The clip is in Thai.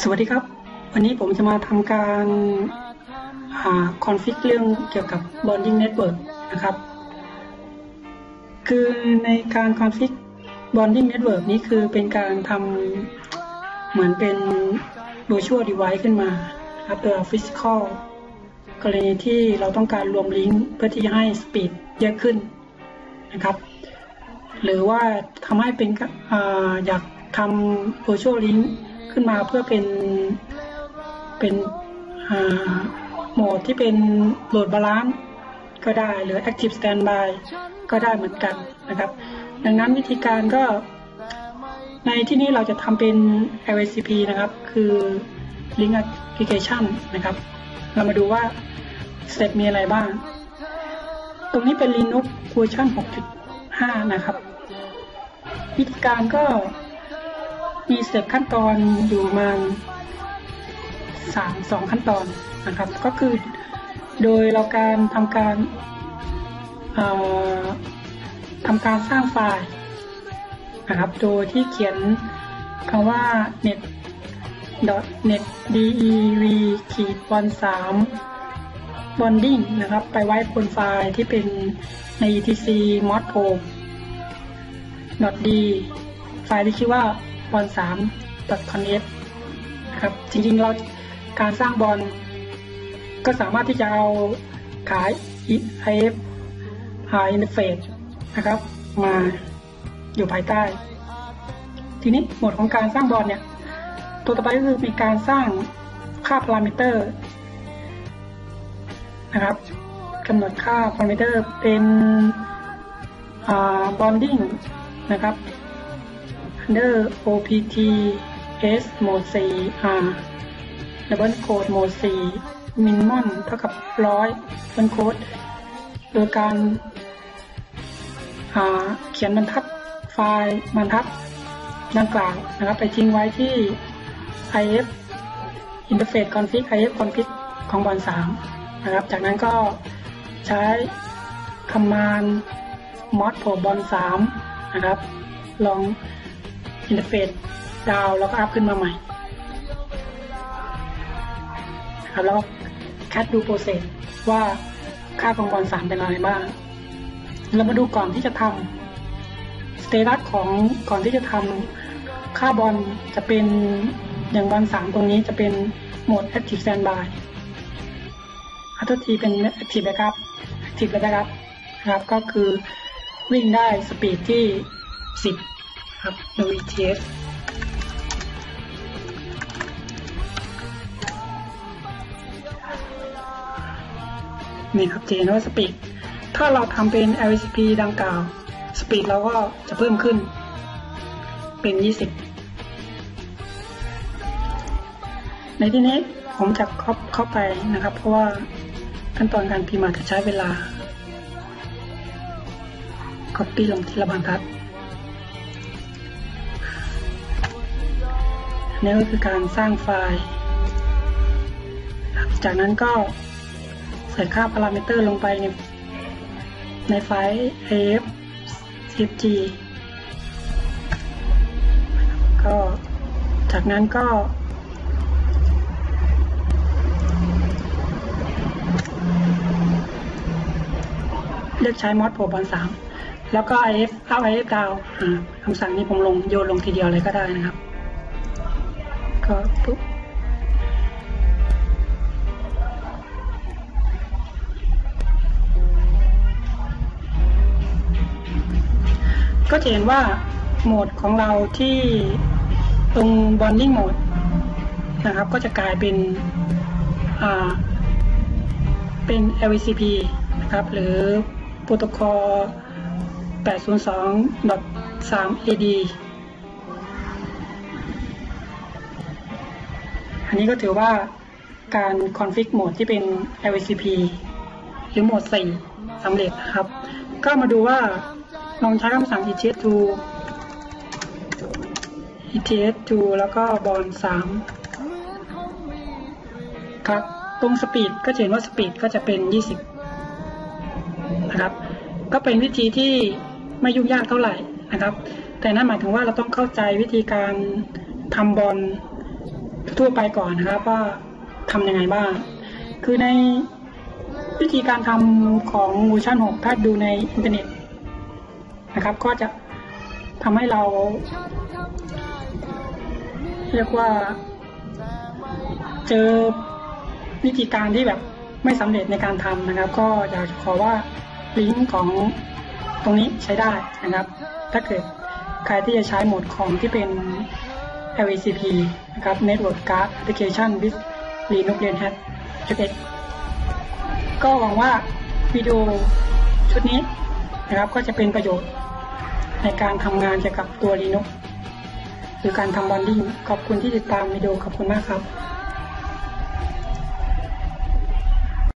สวัสดีครับ วันนี้ผมจะมาทำการคอนฟิกเรื่องเกี่ยวกับ bonding network นะครับ คือในการคอนฟิก bonding network นี้คือเป็นการทำเหมือนเป็น virtual device ขึ้นมาครับตัว physical กรณีที่เราต้องการรวมลิงก์เพื่อที่จะให้สปีดเยอะขึ้นนะครับ หรือว่าทำให้เป็นออยาก ทำ virtual link ขึ้นมาเพื่อเป็นเป็นโหมดที่เป็นโหลดบาลานซ์ก็ได้หรือ active standby ก็ได้เหมือนกันนะครับ ดังนั้นวิธีการก็ในที่นี้เราจะทำเป็น LACP นะครับ คือ Link Application นะครับ เรามาดูว่าสเต็ปมีอะไรบ้าง ตรงนี้เป็น Linux เวอร์ชัน6.5 นะครับ วิธีการก็ มีสเต็ปขั้นตอนอยู่มาสามสองขั้นตอนนะครับ ก็คือโดยเราการทำการทำการสร้างไฟล์นะครับ โดยที่เขียนคำว่า net net dev ขีดวันสาม bonding นะครับ ไปไว้บนไฟล์ที่เป็นใน etc mod home d ไฟล์ที่ชื่อว่า บอลสามตัดคอนเนตนะครับจริงๆเราการสร้างบอลก็สามารถที่จะเอาขาย IF High Interface นะครับ มาอยู่ภายใต้ ทีนี้หมวดของการสร้างบอลเนี่ย ตัวต่อไปก็คือมีการสร้างค่าพารามิเตอร์นะครับกำหนดค่าพารามิเตอร์เป็นบอนดิ้งนะครับ under opt s mode 4 r double code mode 4 minimum เท่ากับร้อยเป็นโค้ดโดยการเขียนบรรทัดไฟล์บรรทัดดังกล่าวนะครับ ไปทิ้งไว้ที่ if interface config if config ของบอล3นะครับ จากนั้นก็ใช้ command mod โผบอล3นะครับ ลอง อินเทอร์เฟซดาวแล้วก็อัพขึ้นมาใหม่ครับแล้วแคดดูโปรเซสว่าค่าของบอลสามเป็นอะไรบ้าง เรามาดูก่อนที่จะทำสเตตัสของก่อนที่จะทำค่าบอลจะเป็นอย่างบอลสามตรงนี้จะเป็นโหมด Active Standby อัตทีเป็น Active Backup Active Backup นะครับ ก็คือวิ่งได้สปีดที่ 10 ครับ WTS นี่ครับเจนว่าสปีดถ้าเราทำเป็น LCP ดังกล่าวสปีดเราก็จะเพิ่มขึ้นเป็น 20 ในที่นี้ผมจะเข้าเข้าไปนะครับ เพราะว่าขั้นตอนการพิมพ์อาจจะใช้เวลา Copy ลงที่ระบรรทัด นี่ก็คือการสร้างไฟล์จากนั้นก็ใส่ค่าพารามิเตอร์ลงไปในในไฟล์ af cfg ก็จากนั้นก็เลือกใช้มอดโผบอลสามแล้วก็ if เอา if ดาวคำสั่งนี้ผมลงโยนลงทีเดียวเลยก็ได้นะครับ ก็ปุ๊บก็จะเห็นว่าโหมดของเราที่ตรง bonding mode นะครับ ก็จะกลายเป็นเป็น LVCP นะครับ หรือโปรโตคอล 802.3 AD อันนี้ก็ถือว่าการคอนฟิกโหมดที่เป็น LVCP หรือโหมด 4สำเร็จครับ ก็มาดูว่าลองใช้คำสั่ง ets2 ets2 แล้วก็บอล3ครับ ตรงสปีดก็เห็นว่าสปีดก็จะเป็น 20 นะครับ ก็เป็นวิธีที่ไม่ยุ่งยากเท่าไหร่นะครับ แต่นั่นหมายถึงว่าเราต้องเข้าใจวิธีการทำบอล ทั่วไปก่อนนะครับว่าทำยังไงบ้าง คือในวิธีการทำของเวอร์ชัน6ถ้าดูในอินเทอร์เน็ตนะครับ ก็จะทำให้เรา เรียกว่า เจอวิธีการที่แบบไม่สำเร็จในการทำนะครับ ก็อยากจะขอว่าลิงก์ของตรงนี้ใช้ได้นะครับ ถ้าเกิดใครที่จะใช้โหมดของที่เป็น LACP นะครับ Network Card Application with Linux Red Hat 11 ก็หวังว่าวิดีโอชุดนี้นะครับก็จะเป็นประโยชน์ในการทำงานเกี่ยวกับตัว Linux หรือการทำบอนดิ้งขอบคุณที่ติดตามวิดีโอขอบคุณมากครับ